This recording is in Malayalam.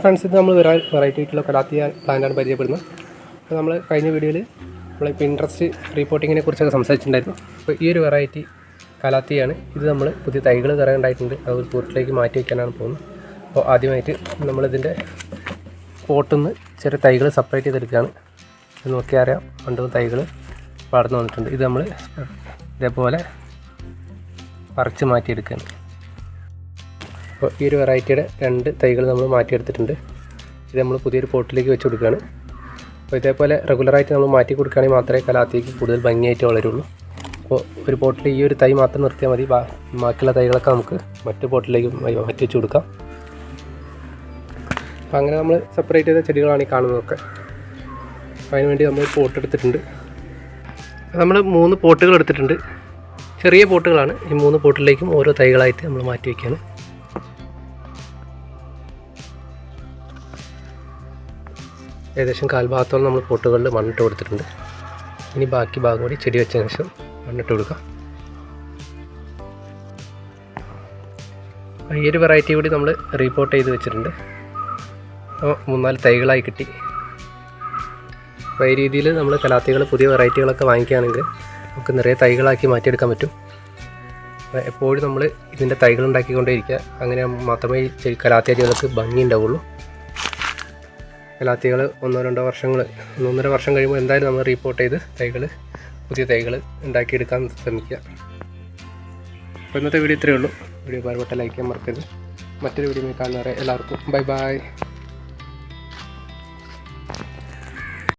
ഫ്രണ്ട്സ് ഇത് നമ്മൾ വെറൈറ്റി ആയിട്ടുള്ള കലാത്തിയ പ്ലാന്റാണ് പരിചയപ്പെടുന്നത്. അപ്പോൾ നമ്മൾ കഴിഞ്ഞ വീഡിയോയിൽ നമ്മൾ ഇപ്പോൾ ഇൻട്രസ്റ്റ് റിപ്പോർട്ടിങ്ങിനെ കുറിച്ചൊക്കെ സംസാരിച്ചിട്ടുണ്ടായിരുന്നു. അപ്പോൾ ഈ ഒരു വെറൈറ്റി കലാത്തിയാണ്. ഇത് നമ്മൾ പുതിയ തൈകൾ കുറേ ഉണ്ടായിട്ടുണ്ട്. അത് പോട്ടിലേക്ക് മാറ്റി വയ്ക്കാനാണ് പോകുന്നത്. അപ്പോൾ ആദ്യമായിട്ട് നമ്മളിതിന്റെ പോട്ടിൽ നിന്ന് ചെറിയ തൈകൾ സെപ്പറേറ്റ് ചെയ്തെടുക്കുകയാണ്. ഇത് നോക്കിയാൽ അറിയാം പണ്ട് തൈകൾ വളർന്നു വന്നിട്ടുണ്ട്. ഇത് നമ്മൾ ഇതേപോലെ പറിച്ച് മാറ്റിയെടുക്കുകയാണ്. അപ്പോൾ ഈ ഒരു വെറൈറ്റിയുടെ രണ്ട് തൈകൾ നമ്മൾ മാറ്റിയെടുത്തിട്ടുണ്ട്. ഇത് നമ്മൾ പുതിയൊരു പോട്ടിലേക്ക് വെച്ച് കൊടുക്കുകയാണ്. അപ്പോൾ ഇതേപോലെ റെഗുലറായിട്ട് നമ്മൾ മാറ്റി കൊടുക്കുകയാണെങ്കിൽ മാത്രമേ കലാത്തേക്ക് കൂടുതൽ ഭംഗിയായിട്ട് വളരുള്ളൂ. അപ്പോൾ ഒരു പോട്ടിൽ ഈ ഒരു തൈ മാത്രം നിർത്തിയാൽ മതി. ബാക്കിയുള്ള തൈകളൊക്കെ നമുക്ക് മറ്റു പോട്ടിലേക്ക് മാറ്റി വെച്ച് കൊടുക്കാം. അപ്പോൾ അങ്ങനെ നമ്മൾ സെപ്പറേറ്റ് ചെയ്ത ചെടികളാണ് ഈ കാണുന്നതൊക്കെ. അപ്പോൾ അതിന് വേണ്ടി നമ്മൾ പോട്ട് എടുത്തിട്ടുണ്ട്. നമ്മൾ മൂന്ന് പോട്ടുകൾ എടുത്തിട്ടുണ്ട്. ചെറിയ പോട്ടുകളാണ്. ഈ മൂന്ന് പോട്ടിലേക്കും ഓരോ തൈകളായിട്ട് നമ്മൾ മാറ്റി വയ്ക്കുകയാണ് ഏകദേശം കാൽഭാഗത്തോളം നമ്മൾ പോട്ടുകളിൽ മണ്ണിട്ട് കൊടുത്തിട്ടുണ്ട്. ഇനി ബാക്കി ഭാഗം കൂടി ചെടി വെച്ചതിന് ശേഷം മണ്ണിട്ട് കൊടുക്കാം. ഈ ഒരു വെറൈറ്റി കൂടി നമ്മൾ റീപോർട്ട് ചെയ്ത് വെച്ചിട്ടുണ്ട്. അപ്പോൾ മൂന്നാൽ തൈകളായി കിട്ടി. അപ്പോൾ ഈ രീതിയിൽ നമ്മൾ കലാത്തികൾ പുതിയ വെറൈറ്റികളൊക്കെ വാങ്ങിക്കുകയാണെങ്കിൽ നമുക്ക് നിറയെ തൈകളാക്കി മാറ്റിയെടുക്കാൻ പറ്റും. എപ്പോഴും നമ്മൾ ഇതിന്റെ തൈകൾ ഉണ്ടാക്കിക്കൊണ്ടേയിരിക്കുക അങ്ങനെ മാത്രമേ കലാത്തിയ ചെടികൾക്ക് ഭംഗി ഉണ്ടാവുള്ളൂ. കലാത്തികൾ ഒന്നോ രണ്ടോ വർഷങ്ങൾ ഒന്നൊന്നര വർഷം കഴിയുമ്പോൾ എന്തായാലും നമ്മൾ റീപ്പോർട്ട് ചെയ്ത് തൈകൾ പുതിയ തൈകൾ ഉണ്ടാക്കിയെടുക്കാൻ ശ്രമിക്കുക. അപ്പോൾ ഇന്നത്തെ വീഡിയോ ഇത്രയേ ഉള്ളൂ. വീഡിയോ പാരപ്പെട്ട ലൈക്ക് ചെയ്യാൻ മറക്കരുത്. മറ്റൊരു വീഡിയോ കാണുന്നവരെ എല്ലാവർക്കും ബൈ ബൈ